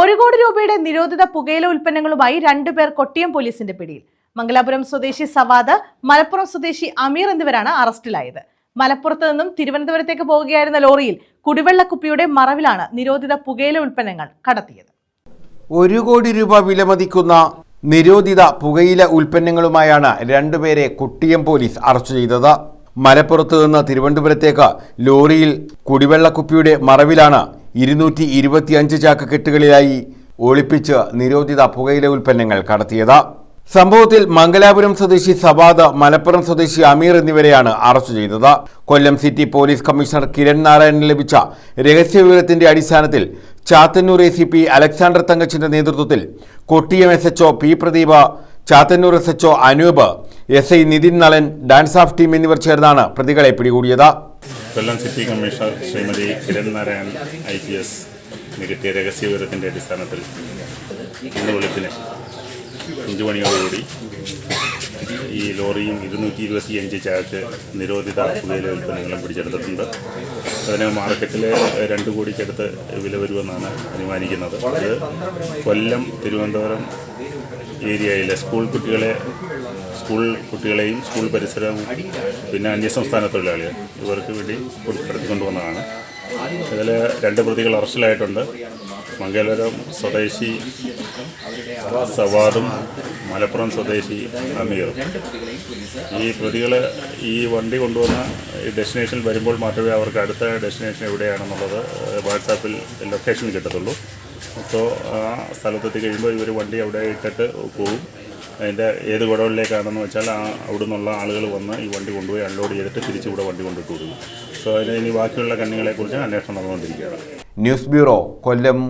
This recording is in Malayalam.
ഒരു കോടി രൂപയുടെ നിരോധിത പുകയില ഉൽപ്പന്നങ്ങളുമായി രണ്ടുപേർ കൊട്ടിയം പോലീസിന്റെ പിടിയിൽ. മംഗലാപുരം സ്വദേശി സവാദ് മലപ്പുറം സ്വദേശി അമീർ എന്നിവരാണ് അറസ്റ്റിലായത്. മലപ്പുറത്ത് നിന്നും തിരുവനന്തപുരത്തേക്ക് പോവുകയായിരുന്ന ലോറിയിൽ കുടിവെള്ളക്കുപ്പിയുടെ മറവിലാണ് നിരോധിത പുകയില ഉൽപ്പന്നങ്ങൾ കടത്തിയത്. ഒരു കോടി രൂപ വിലമതിക്കുന്ന നിരോധിത പുകയില ഉൽപ്പന്നങ്ങളുമായാണ് രണ്ടുപേരെ കുട്ടിയം പോലീസ് അറസ്റ്റ് ചെയ്തത്. മലപ്പുറത്ത് നിന്ന് തിരുവനന്തപുരത്തേക്ക് ലോറിയിൽ കുടിവെള്ളക്കുപ്പിയുടെ മറവിലാണ് ഇരുന്നൂറ്റി ഇരുപത്തിയഞ്ച് ചാക്ക് കെട്ടുകളിലായി ഒളിപ്പിച്ച് നിരോധിത പുകയില ഉൽപ്പന്നങ്ങൾ കടത്തിയത്. സംഭവത്തിൽ മംഗലാപുരം സ്വദേശി സവാദ് മലപ്പുറം സ്വദേശി അമീർ എന്നിവരെയാണ് അറസ്റ്റ് ചെയ്തത്. Kollam city police commissioner Kiran നാരായണന് ലഭിച്ച രഹസ്യവിവരത്തിന്റെ അടിസ്ഥാനത്തിൽ Chathannoor A C P Alexander തങ്കച്ചിന്റെ നേതൃത്വത്തിൽ Kottiyam S H O P Pradeep Chathannoor S H O Anoop S I Nithin Nalan DANSAF team എന്നിവർ ചേർന്നാണ് പ്രതികളെ പിടികൂടിയത്. Kollam city commissioner Shrimati Kiran Narayan I P S നികത്തിയ രഹസ്യ വിവരത്തിന്റെ അടിസ്ഥാനത്തിൽ ഇന്ന് വെളുപ്പിന് അഞ്ചു മണിയോടുകൂടി ഈ ലോറിയും ഇരുന്നൂറ്റി ഇരുപത്തി അഞ്ച് ചാക്ക് നിരോധിത പുകയില ഉൽപ്പന്നങ്ങളും പിടിച്ചെടുത്തിട്ടുണ്ട്. അതിന് മാർക്കറ്റിൽ രണ്ട് കോടിക്കടുത്ത് വില വരുമെന്നാണ് അനുമാനിക്കുന്നത്. അത് കൊല്ലം തിരുവനന്തപുരം ഏരിയയിലെ സ്കൂൾ കുട്ടികളെ സ്കൂൾ കുട്ടികളെയും സ്കൂൾ പരിസരവും പിന്നെ അന്യസംസ്ഥാന തൊഴിലാളികൾ ഇവർക്ക് വേണ്ടി കടത്തിക്കൊണ്ടുവന്നതാണ് ഇതിൽ രണ്ട് പ്രതികൾ അറസ്റ്റിലായിട്ടുണ്ട്. മംഗലപുരം സ്വദേശി സവാദും മലപ്പുറം സ്വദേശി അമീറും. ഈ പ്രതികൾ ഈ വണ്ടി കൊണ്ടുവന്ന ഈ ഡെസ്റ്റിനേഷനിൽ വരുമ്പോൾ മാത്രമേ അവർക്ക് അടുത്ത ഡെസ്റ്റിനേഷൻ എവിടെയാണെന്നുള്ളത് വാട്സാപ്പിൽ ലൊക്കേഷൻ കിട്ടത്തുള്ളൂ. അപ്പോൾ ആ സ്ഥലത്തെത്തി കഴിയുമ്പോൾ ഇവർ വണ്ടി അവിടെ ഇട്ടിട്ട് പോകും അതിന്റെ ഏത് ഗുഡൗണിലേക്കാണെന്ന് വെച്ചാൽ ആ അവിടെ നിന്നുള്ള ആളുകൾ വന്ന് ഈ വണ്ടി കൊണ്ടുപോയി അൺലോഡ് ചെയ്തിട്ട് തിരിച്ചു ഇവിടെ വണ്ടി കൊണ്ടിട്ട് കൊടുക്കും. സോ അതിന് ഇനി ബാക്കിയുള്ള കണ്ണികളെക്കുറിച്ച് അന്വേഷണം നടന്നുകൊണ്ടിരിക്കുകയാണ്. ന്യൂസ് ബ്യൂറോ കൊല്ലം